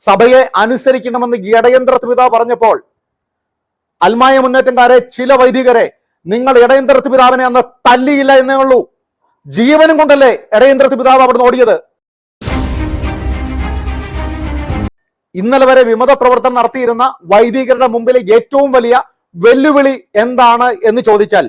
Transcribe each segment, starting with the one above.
സഭയെ അനുസരിക്കണമെന്ന് ഇടയന്ത്ര പിതാവ് പറഞ്ഞപ്പോൾ അൽമായ മുന്നേറ്റംകാരെ ചില വൈദികരെ നിങ്ങൾ ഇടയന്ത്ര പിതാവിനെ അന്ന് തല്ലിയില്ല എന്നേ ഉള്ളൂ. ജീവനും കൊണ്ടല്ലേ ഇടയന്ത്ര പിതാവ് അവിടുന്ന് ഓടിയത്? ഇന്നലെ വരെ വിമത പ്രവർത്തനം നടത്തിയിരുന്ന വൈദികരുടെ മുമ്പിലെ ഏറ്റവും വലിയ വെല്ലുവിളി എന്താണ് എന്ന് ചോദിച്ചാൽ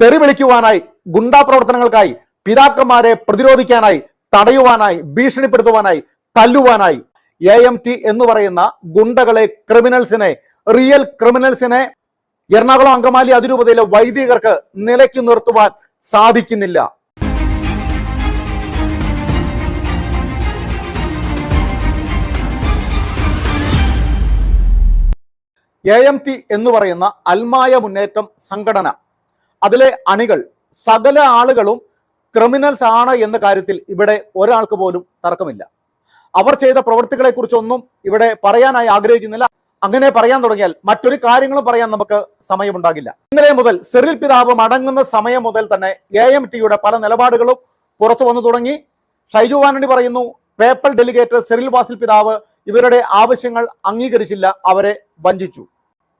തെറി വിളിക്കുവാനായി ഗുണ്ടാ പ്രവർത്തനങ്ങൾക്കായി പിതാക്കന്മാരെ പ്രതിരോധിക്കാനായി തടയുവാനായി ഭീഷണിപ്പെടുത്തുവാനായി തല്ലുവാനായി എ എം ടി എന്ന് പറയുന്ന ഗുണ്ടകളെ ക്രിമിനൽസിനെ റിയൽ ക്രിമിനൽസിനെ എറണാകുളം അങ്കമാലി അതിരൂപതയിലെ വൈദികർക്ക് നിലയ്ക്ക് നിർത്തുവാൻ സാധിക്കുന്നില്ല. എ എം ടി എന്ന് പറയുന്ന അൽമായ മുന്നേറ്റം സംഘടന. അതിലെ അണികൾ സകല ആളുകളും ക്രിമിനൽസ് ആണ് എന്ന കാര്യത്തിൽ ഇവിടെ ഒരാൾക്ക് പോലും തർക്കമില്ല. അവർ ചെയ്ത പ്രവൃത്തികളെ കുറിച്ചൊന്നും ഇവിടെ പറയാനായി ആഗ്രഹിക്കുന്നില്ല. അങ്ങനെ പറയാൻ തുടങ്ങിയാൽ മറ്റൊരു കാര്യങ്ങളും പറയാൻ നമുക്ക് സമയമുണ്ടാകില്ല. ഇന്നലെ മുതൽ സെറിൽ പിതാവ് മടങ്ങുന്ന സമയം മുതൽ തന്നെ എ എം ടിയുടെ പല നിലപാടുകളും പുറത്തു വന്നു തുടങ്ങി. ഷൈജു വാനണി പറയുന്നു പേപ്പൽ ഡെലിഗേറ്റ് സെറിൽ വാസിൽ പിതാവ് ഇവരുടെ ആവശ്യങ്ങൾ അംഗീകരിച്ചില്ല അവരെ വഞ്ചിച്ചു.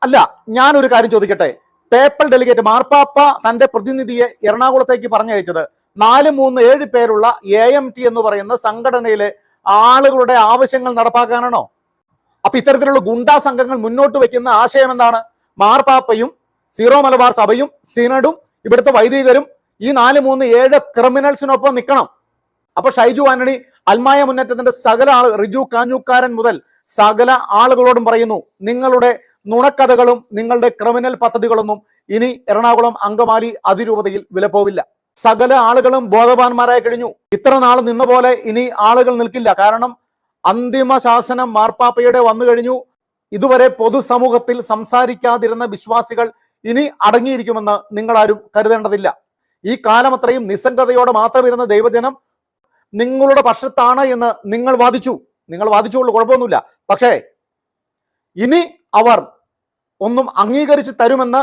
അല്ല ഞാനൊരു കാര്യം ചോദിക്കട്ടെ. പേപ്പൽ ഡെലിഗേറ്റ് മാർപ്പാപ്പ തന്റെ പ്രതിനിധിയെ എറണാകുളത്തേക്ക് പറഞ്ഞയച്ചത് നാല് മൂന്ന് ഏഴ് പേരുള്ള എ എം ടി എന്ന് പറയുന്ന സംഘടനയിലെ ആളുകളുടെ ആവശ്യങ്ങൾ നടപ്പാക്കാനാണോ? അപ്പൊ ഇത്തരത്തിലുള്ള ഗുണ്ടാ സംഘങ്ങൾ മുന്നോട്ട് വെക്കുന്ന ആശയം എന്താണ്? മാർപ്പാപ്പയും സീറോ മലബാർ സഭയും സിനഡും ഇവിടുത്തെ വൈദികരും ഈ നാല് മൂന്ന് ഏഴ് ക്രിമിനൽസിനൊപ്പം നിൽക്കണം. അപ്പൊ ഷൈജു ആന്റണി അൽമായ മുന്നേറ്റത്തിന്റെ സകല ആൾ റിജു കാഞ്ഞുക്കാരൻ മുതൽ സകല ആളുകളോടും പറയുന്നു നിങ്ങളുടെ നുണക്കഥകളും നിങ്ങളുടെ ക്രിമിനൽ പദ്ധതികളൊന്നും ഇനി എറണാകുളം അങ്കമാലി അതിരൂപതയിൽ വിലപ്പോവില്ല. സകല ആളുകളും ബോധവാന്മാരായി കഴിഞ്ഞു. ഇത്ര നാൾ നിന്ന പോലെ ഇനി ആളുകൾ നിൽക്കില്ല. കാരണം അന്തിമ ശാസനം മാർപ്പാപ്പയുടെ വന്നു കഴിഞ്ഞു. ഇതുവരെ പൊതുസമൂഹത്തിൽ സംസാരിക്കാതിരുന്ന വിശ്വാസികൾ ഇനി അടങ്ങിയിരിക്കുമെന്ന് നിങ്ങളാരും കരുതേണ്ടതില്ല. ഈ കാലം അത്രയും നിസ്സംഗതയോടെ മാത്രമിരുന്ന ദൈവജനം നിങ്ങളുടെ പക്ഷത്താണ് എന്ന് നിങ്ങൾ വാദിച്ചു. നിങ്ങൾ വാദിച്ചുള്ളൂ കുഴപ്പമൊന്നുമില്ല. പക്ഷേ ഇനി അവർ ഒന്നും അംഗീകരിച്ചു തരുമെന്ന്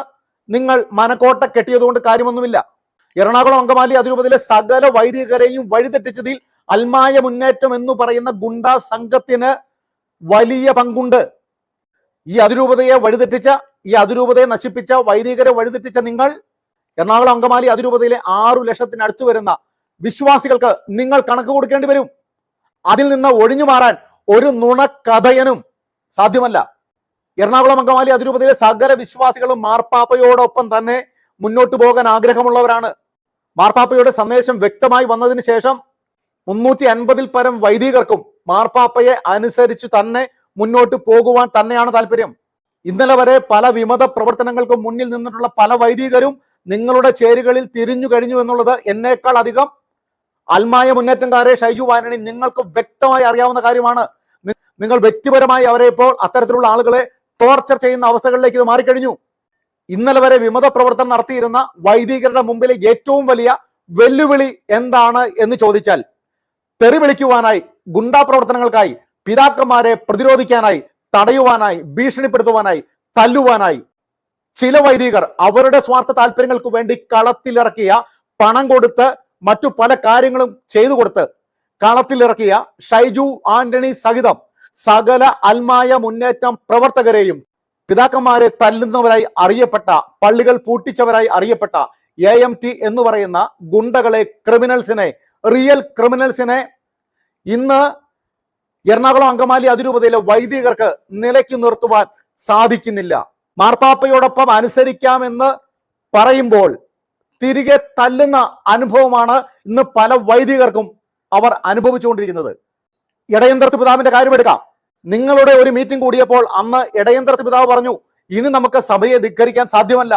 നിങ്ങൾ മനക്കോട്ട കെട്ടിയതുകൊണ്ട് കാര്യമൊന്നുമില്ല. എറണാകുളം അങ്കമാലി അതിരൂപതയിലെ സകല വൈദികരെയും വഴിതെറ്റിച്ചതിൽ അൽമായ മുന്നേറ്റം എന്ന് പറയുന്ന ഗുണ്ടാ സംഘത്തിന് വലിയ പങ്കുണ്ട്. ഈ അതിരൂപതയെ വഴിതെറ്റിച്ച ഈ അതിരൂപതയെ നശിപ്പിച്ച വൈദികരെ വഴിതെറ്റിച്ച നിങ്ങൾ എറണാകുളം അങ്കമാലി അതിരൂപതയിലെ ആറു ലക്ഷത്തിനടുത്ത് വരുന്ന വിശ്വാസികൾക്ക് നിങ്ങൾ കണക്ക് കൊടുക്കേണ്ടി വരും. അതിൽ നിന്ന് ഒഴിഞ്ഞു മാറാൻ ഒരു നുണക്കഥയനും സാധ്യമല്ല. എറണാകുളം അങ്കമാലി അതിരൂപതയിലെ സകല വിശ്വാസികളും മാർപ്പാപ്പയോടൊപ്പം തന്നെ മുന്നോട്ട് പോകാൻ ആഗ്രഹമുള്ളവരാണ്. മാർപ്പാപ്പയുടെ സന്ദേശം വ്യക്തമായി വന്നതിന് ശേഷം മുന്നൂറ്റി അൻപതിൽ പരം വൈദികർക്കും മാർപ്പാപ്പയെ അനുസരിച്ച് തന്നെ മുന്നോട്ട് പോകുവാൻ തന്നെയാണ് താല്പര്യം. ഇന്നലെ വരെ പല വിമത പ്രവർത്തനങ്ങൾക്കും മുന്നിൽ നിന്നിട്ടുള്ള പല വൈദികരും നിങ്ങളുടെ ചേരുകളിൽ തിരിഞ്ഞു കഴിഞ്ഞു എന്നുള്ളത് എന്നേക്കാൾ അധികം. അൽമായ മുന്നേറ്റംകാരെ ഷൈജു വാനണി നിങ്ങൾക്ക് വ്യക്തമായി അറിയാവുന്ന കാര്യമാണ്. നിങ്ങൾ വ്യക്തിപരമായി അവരെ ഇപ്പോൾ അത്തരത്തിലുള്ള ആളുകളെ ടോർച്ചർ ചെയ്യുന്ന അവസ്ഥകളിലേക്ക് ഇത് മാറിക്കഴിഞ്ഞു. ഇന്നലെ വരെ വിമത പ്രവർത്തനം നടത്തിയിരുന്ന വൈദികരുടെ മുമ്പിലെ ഏറ്റവും വലിയ വെല്ലുവിളി എന്താണ് എന്ന് ചോദിച്ചാൽ തെറി വിളിക്കുവാനായി ഗുണ്ടാ പ്രവർത്തനങ്ങൾക്കായി പിതാക്കന്മാരെ പ്രതിരോധിക്കാനായി തടയുവാനായി ഭീഷണിപ്പെടുത്തുവാനായി തല്ലുവാനായി ചില വൈദികർ അവരുടെ സ്വാർത്ഥ താല്പര്യങ്ങൾക്ക് വേണ്ടി കളത്തിലിറക്കിയ പണം കൊടുത്ത് മറ്റു പല കാര്യങ്ങളും ചെയ്തു കൊടുത്ത് കളത്തിലിറക്കിയ ഷൈജു ആന്റണി സഹിതം സകല അൽമായ മുന്നേറ്റം പ്രവർത്തകരെയും പിതാക്കന്മാരെ തല്ലുന്നവരായി അറിയപ്പെട്ട പള്ളികൾ പൂട്ടിച്ചവരായി അറിയപ്പെട്ട എ എം ടി എന്ന് പറയുന്ന ഗുണ്ടകളെ ക്രിമിനൽസിനെ റിയൽ ക്രിമിനൽസിനെ ഇന്ന് എറണാകുളം അങ്കമാലി അതിരൂപതയിലെ വൈദികർക്ക് നിലയ്ക്ക് നിർത്തുവാൻ സാധിക്കുന്നില്ല. മാർപ്പാപ്പയോടൊപ്പം അനുസരിക്കാമെന്ന് പറയുമ്പോൾ തിരികെ തല്ലുന്ന അനുഭവമാണ് ഇന്ന് പല വൈദികർക്കും അവർ അനുഭവിച്ചുകൊണ്ടിരിക്കുന്നത്. ഇടയന്ത്രത്ത് പിതാവിന്റെ കാര്യമെടുക്കാം നിങ്ങളുടെ ഒരു മീറ്റിംഗ് കൂടിയപ്പോൾ അന്ന് ഇടയന്ത്ര പിതാവ് പറഞ്ഞു ഇനി നമുക്ക് സഭയെ ധിക്കരിക്കാൻ സാധ്യമല്ല.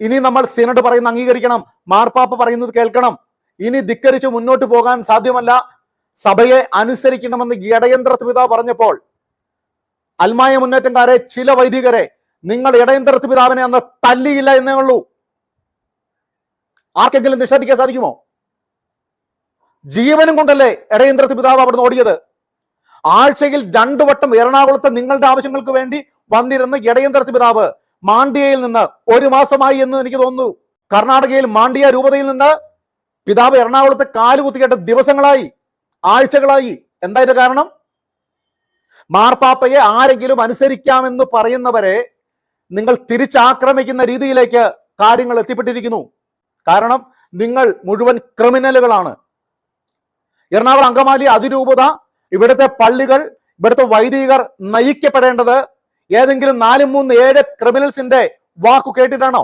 ഇനി നമ്മൾ സിനഡ് പറയുന്ന അംഗീകരിക്കണം മാർപ്പാപ്പ പറയുന്നത് കേൾക്കണം. ഇനി ധിക്കരിച്ച് മുന്നോട്ട് പോകാൻ സാധ്യമല്ല. സഭയെ അനുസരിക്കണമെന്ന് ഇടയന്ത്ര പിതാവ് പറഞ്ഞപ്പോൾ അൽമായ മുന്നേറ്റംകാരെ ചില വൈദികരെ നിങ്ങൾ ഇടയന്ത്ര പിതാവിനെ അന്ന് തല്ലിയില്ല എന്നേ ഉള്ളൂ. ആർക്കെങ്കിലും നിഷേധിക്കാൻ സാധിക്കുമോ? ജീവനും കൊണ്ടല്ലേ ഇടയന്ത്ര പിതാവ് അവിടുന്ന് ഓടിയത്? ആഴ്ചയിൽ രണ്ടു വട്ടം എറണാകുളത്ത് നിങ്ങളുടെ ആവശ്യങ്ങൾക്ക് വേണ്ടി വന്നിരുന്ന ഇടയന്തര പിതാവ് മാണ്ഡ്യയിൽ നിന്ന് ഒരു മാസമായി എന്ന് എനിക്ക് തോന്നുന്നു. കർണാടകയിൽ മാണ്ഡ്യ രൂപതയിൽ നിന്ന് പിതാവ് എറണാകുളത്ത് കാലുകുത്തിക്കേട്ട ദിവസങ്ങളായി ആഴ്ചകളായി. എന്തായിരുന്നു കാരണം? മാർപ്പാപ്പയെ ആരെങ്കിലും അനുസരിക്കാമെന്ന് പറയുന്നവരെ നിങ്ങൾ തിരിച്ചാക്രമിക്കുന്ന രീതിയിലേക്ക് കാര്യങ്ങൾ എത്തിപ്പെട്ടിരിക്കുന്നു. കാരണം നിങ്ങൾ മുഴുവൻ ക്രിമിനലുകളാണ്. എറണാകുളം അങ്കമാലി അതിരൂപത ഇവിടുത്തെ പള്ളികൾ ഇവിടുത്തെ വൈദികർ നയിക്കപ്പെടേണ്ടത് ഏതെങ്കിലും നാലും മൂന്ന് ഏഴ് ക്രിമിനൽസിന്റെ വാക്കു കേട്ടിട്ടാണോ?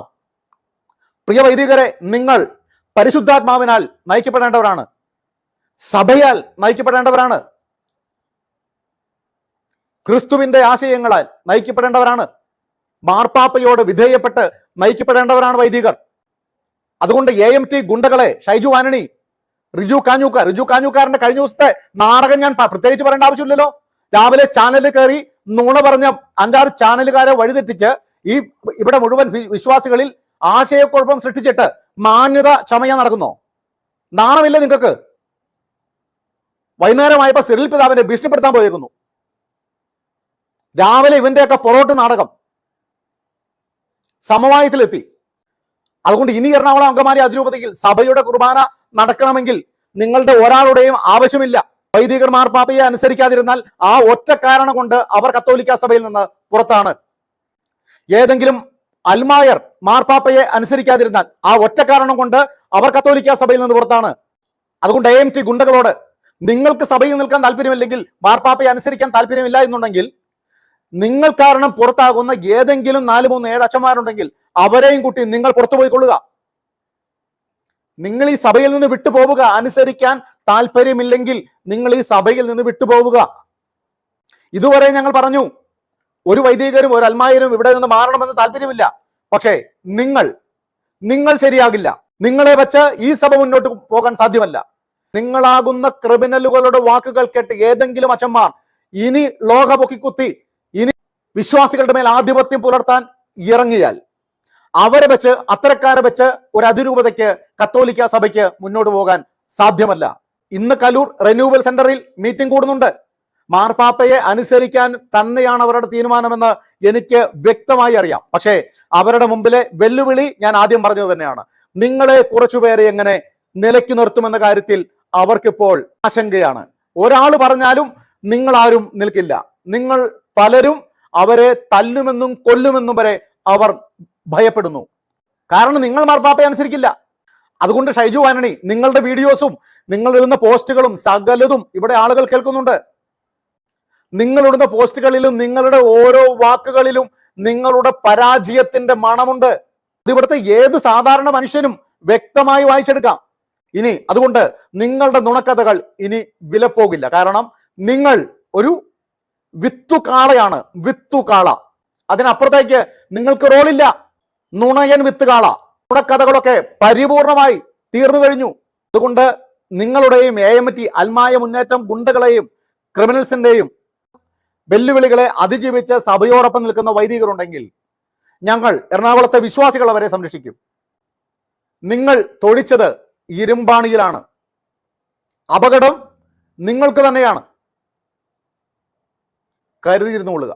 പ്രിയ വൈദികരെ നിങ്ങൾ പരിശുദ്ധാത്മാവിനാൽ നയിക്കപ്പെടേണ്ടവരാണ്. സഭയാൽ നയിക്കപ്പെടേണ്ടവരാണ്. ക്രിസ്തുവിന്റെ ആശയങ്ങളാൽ നയിക്കപ്പെടേണ്ടവരാണ്. മാർപ്പാപ്പയോട് വിധേയപ്പെട്ട് നയിക്കപ്പെടേണ്ടവരാണ് വൈദികർ. അതുകൊണ്ട് എ എം ടി ഗുണ്ടകളെ ഷൈജു ആനണി റിജു കാഞ്ഞൂക്കാർ റിജു കാഞ്ഞൂക്കാരന്റെ കഴിഞ്ഞ ദിവസത്തെ നാടകം ഞാൻ പ്രത്യേകിച്ച് പറയേണ്ട ആവശ്യമില്ലല്ലോ. രാവിലെ ചാനലിൽ കയറി നുണ പറഞ്ഞ അഞ്ചാറ് ചാനലുകാരെ വഴിതെറ്റിച്ച് ഈ ഇവിടെ മുഴുവൻ വിശ്വാസികളിൽ ആശയക്കുഴപ്പം സൃഷ്ടിച്ചിട്ട് മാന്യത ചമയാൻ നടക്കുന്നോ. നാണമില്ല നിങ്ങൾക്ക്? വൈകുന്നേരമായപ്പോ സിറിൽ പിതാവിനെ ഭീഷണിപ്പെടുത്താൻ പോയേക്കുന്നു. രാവിലെ ഇവന്റെയൊക്കെ പൊറോട്ട് നാടകം സമവായത്തിലെത്തി. അതുകൊണ്ട് ഇനി എറണാകുളം അങ്കമാലി അതിരൂപതയിൽ സഭയുടെ കുർബാന നടക്കണമെങ്കിൽ നിങ്ങളുടെ ഒരാളുടെയും ആവശ്യമില്ല. വൈദികർ മാർപ്പാപ്പയെ അനുസരിക്കാതിരുന്നാൽ ആ ഒറ്റ കാരണം കൊണ്ട് അവർ കത്തോലിക്ക സഭയിൽ നിന്ന് പുറത്താണ്. ഏതെങ്കിലും അൽമായർ മാർപ്പാപ്പയെ അനുസരിക്കാതിരുന്നാൽ ആ ഒറ്റ കാരണം കൊണ്ട് അവർ കത്തോലിക്ക സഭയിൽ നിന്ന് പുറത്താണ്. അതുകൊണ്ട് എ എം ടി ഗുണ്ടകളോട് നിങ്ങൾക്ക് സഭയിൽ നിൽക്കാൻ താല്പര്യമില്ലെങ്കിൽ മാർപ്പാപ്പയെ അനുസരിക്കാൻ താല്പര്യമില്ല എന്നുണ്ടെങ്കിൽ നിങ്ങൾ കാരണം പുറത്താകുന്ന ഏതെങ്കിലും നാല് മൂന്ന് ഏഴ് അച്ഛന്മാരുണ്ടെങ്കിൽ അവരെയും കൂട്ടി നിങ്ങൾ പുറത്തു പോയിക്കൊള്ളുക നിങ്ങൾ ഈ സഭയിൽ നിന്ന് വിട്ടുപോവുക. അനുസരിക്കാൻ താല്പര്യമില്ലെങ്കിൽ നിങ്ങൾ ഈ സഭയിൽ നിന്ന് വിട്ടുപോവുക. ഇതുവരെ ഞങ്ങൾ പറഞ്ഞു ഒരു വൈദികരും ഒരു അൽമായരും ഇവിടെ നിന്ന് മാറണമെന്ന് താല്പര്യമില്ല. പക്ഷേ നിങ്ങൾ നിങ്ങൾ ശരിയാകില്ല. നിങ്ങളെ വെച്ച് ഈ സഭ മുന്നോട്ട് പോകാൻ സാധ്യമല്ല. നിങ്ങളാകുന്ന ക്രിമിനലുകളുടെ വാക്കുകൾ കേട്ട് ഏതെങ്കിലും അച്ഛന്മാർ ഇനി ലോക പൊക്കിക്കുത്തി ഇനി വിശ്വാസികളുടെ മേൽ ആധിപത്യം പുലർത്താൻ ഇറങ്ങിയാൽ അവരെ വെച്ച് അത്തരക്കാരെ വെച്ച് ഒരു അതിരൂപതയ്ക്ക് കത്തോലിക്ക സഭയ്ക്ക് മുന്നോട്ട് പോകാൻ സാധ്യമല്ല. ഇന്ന് കലൂർ റെന്യൂവൽ സെന്ററിൽ മീറ്റിംഗ് കൂടുന്നുണ്ട്. മാർപ്പാപ്പയെ അനുസരിക്കാൻ തന്നെയാണ് അവരുടെ തീരുമാനമെന്ന് എനിക്ക് വ്യക്തമായി അറിയാം. പക്ഷേ അവരുടെ മുമ്പിലെ വെല്ലുവിളി ഞാൻ ആദ്യം പറഞ്ഞത് തന്നെയാണ്. നിങ്ങളെ കുറച്ചുപേരെ എങ്ങനെ നിലയ്ക്ക് നിർത്തുമെന്ന കാര്യത്തിൽ അവർക്കിപ്പോൾ ആശങ്കയാണ്. ഒരാൾ പറഞ്ഞാലും നിങ്ങൾ ആരും നിൽക്കില്ല. നിങ്ങൾ പലരും അവരെ തല്ലുമെന്നും കൊല്ലുമെന്നും വരെ അവർ ഭയപ്പെടുന്നു. കാരണം നിങ്ങൾ മാർപ്പാപ്പയെ അനുസരിക്കില്ല. അതുകൊണ്ട് ഷൈജു ആന്റണി നിങ്ങളുടെ വീഡിയോസും നിങ്ങൾ ഇടുന്ന പോസ്റ്റുകളും സകലതും ഇവിടെ ആളുകൾ കേൾക്കുന്നുണ്ട്. നിങ്ങൾ ഇടുന്ന പോസ്റ്റുകളിലും നിങ്ങളുടെ ഓരോ വാക്കുകളിലും നിങ്ങളുടെ പരാജയത്തിന്റെ മണമുണ്ട്. ഇതിവിടുത്തെ ഏത് സാധാരണ മനുഷ്യനും വ്യക്തമായി വായിച്ചെടുക്കാം. ഇനി അതുകൊണ്ട് നിങ്ങളുടെ നുണക്കഥകൾ ഇനി വിലപ്പോകില്ല. കാരണം നിങ്ങൾ ഒരു വിത്തുകാളയാണ്. വിത്തുകാള. അതിനപ്പുറത്തേക്ക് നിങ്ങൾക്ക് റോളില്ല. നുണയൻ നമ്മുടെ കഥകളൊക്കെ പരിപൂർണമായി തീർന്നു കഴിഞ്ഞു. അതുകൊണ്ട് നിങ്ങളുടെയും എ എം ടി അൽമായ മുന്നേറ്റം ഗുണ്ടകളെയും ക്രിമിനൽസിന്റെയും വെല്ലുവിളികളെ അതിജീവിച്ച് സഭയോടൊപ്പം നിൽക്കുന്ന വൈദികരുണ്ടെങ്കിൽ ഞങ്ങൾ എറണാകുളത്തെ വിശ്വാസികൾ അവരെ സംരക്ഷിക്കും. നിങ്ങൾ തൊഴിച്ചത് ഇരുമ്പാണിയിലാണ്. അപകടം നിങ്ങൾക്ക് തന്നെയാണ്. കരുതിയിരുന്നു കൊള്ളുക